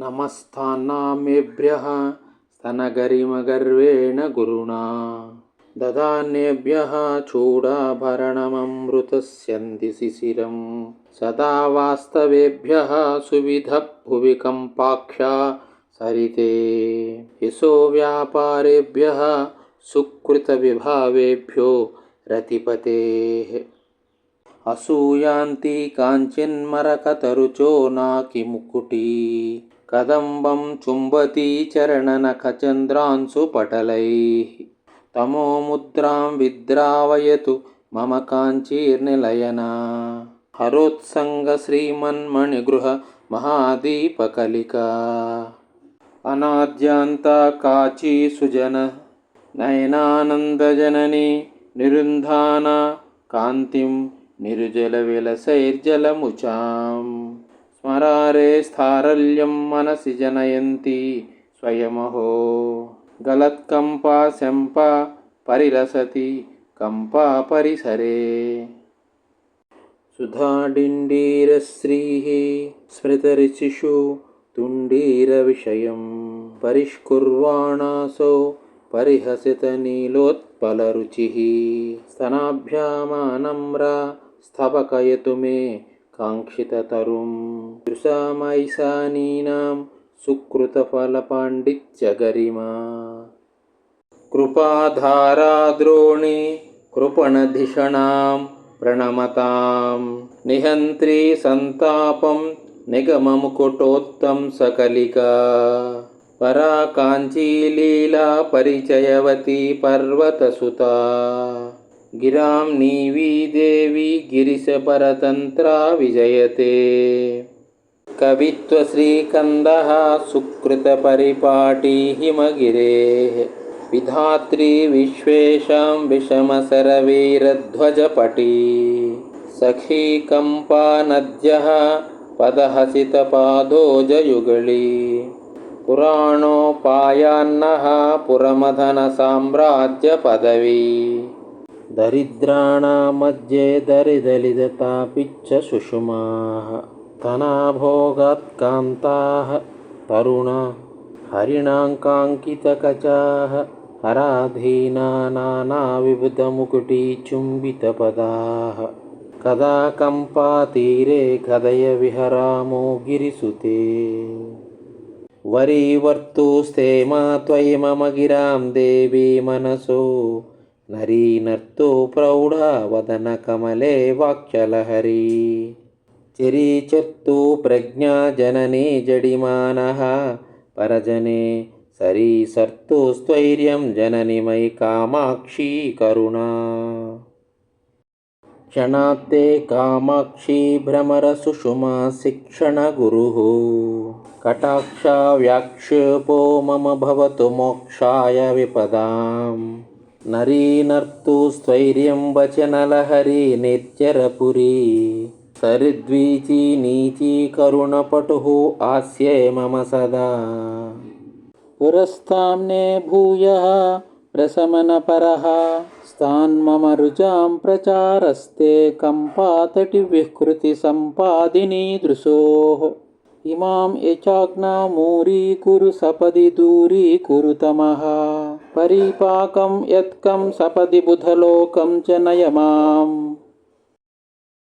नमस्तान्नामेभ्यः स्तनगरिमगर्वेण गुरुणा ददान्येभ्यः चूडाभरणममृतस्यन्ति शिशिरं सदा वास्तवेभ्यः सुविधभुवि कम्पाख्या सरिते यशो व्यापारेभ्यः सुकृतविभावेभ्यो रतिपतेः అసూయాంతి కాంచెన్మరకతరుచో నాకి ముక్కుటి. కదంబం చుంబతి చరణనఖచంద్రాంశు పటలై. తమో ముద్రాం విద్రావయతు మమ కాంచీర్నిలయనా. హరోత్సంగ శ్రీమన్మణిగృహ మహాదీపకలిక. అనాద్యాంత కాచీ సుజన నయనానందజనని నిరుంధాన కాంతిం निर्जलविलसैर्जलमुचां स्मरारे स्थारल्यं मनसि जनयन्ती स्वयमहो गलत्कम्पा शम्पा परिलसति कम्पा परिसरे सुधाडिण्डीरश्रीः स्मृतऋषिषु तुण्डीरविषयं परिष्कुर्वाणासौ परिहसितनीलोत्पलरुचिः स्तनाभ्यामानम्रा स्तबकयतु मे काङ्क्षिततरुं। दृशामैशानीनां सुकृतफलपाण्डित्यगरिमा। कृपाधाराद्रोणी कृपणधिषणां प्रणमतां। निहन्त्री सन्तापं निगममुकुटोत्तं सकलिका। परा काञ्चीलीला परिचयवती पर्वतसुता गिरां नीवी देवी गिरिशपरतन्त्रा विजयते। कवित्वश्रीकन्दः सुकृतपरिपाटी हिमगिरेः। विधात्री विश्वेषां विषमसरवीरध्वजपटी। सखी कम्पा नद्यः पदहसितपादोजयुगळी। पुराणोपायान्नः पुरमदनसाम्राज्यपदवी दरिद्राणामध्ये दरिदलिततापि च सुषुमाः धना भोगात्कान्ताः तरुणा हरिणाङ्काङ्कितकचाः हराधीनानाविबुधमुकुटीचुम्बितपदाः कदा कम्पातीरे कदय विहरामो गिरिसुते। वरीवर्तुस्ते मा त्वयि मम गिरां देवी मनसो। नरीनर्तो प्रौढा वदनकमले वाक्यलहरी। चिरीचर्तु प्रज्ञा जननी जडिमानः। परजने सरीसर्तु स्थैर्यं जननि मयि कामाक्षी करुणा। क्षणात्ते कामाक्षी भ्रमरसुषुमा शिक्षणगुरुः कटाक्षा व्याक्षेपो मम भवतु मोक्षाय विपदां నరీనర్తు స్థైర్యం వచనలహరి నిత్యరపురీ. సరిద్వీతి నీతి కరుణపటు ఆస్యే మమ సదా. పురస్తాంనే భూయ ప్రశమనపర. స్థాన్మమ రుజాం ప్రచారస్తే కంపాతటి వికృతి సంపాదినీ దృశో. ఇమాం యచాగ్నామూరీకురు సపది దూరీకురుతమః పరీపాకం యత్కం సపది బుధలోకం చ నయమాం.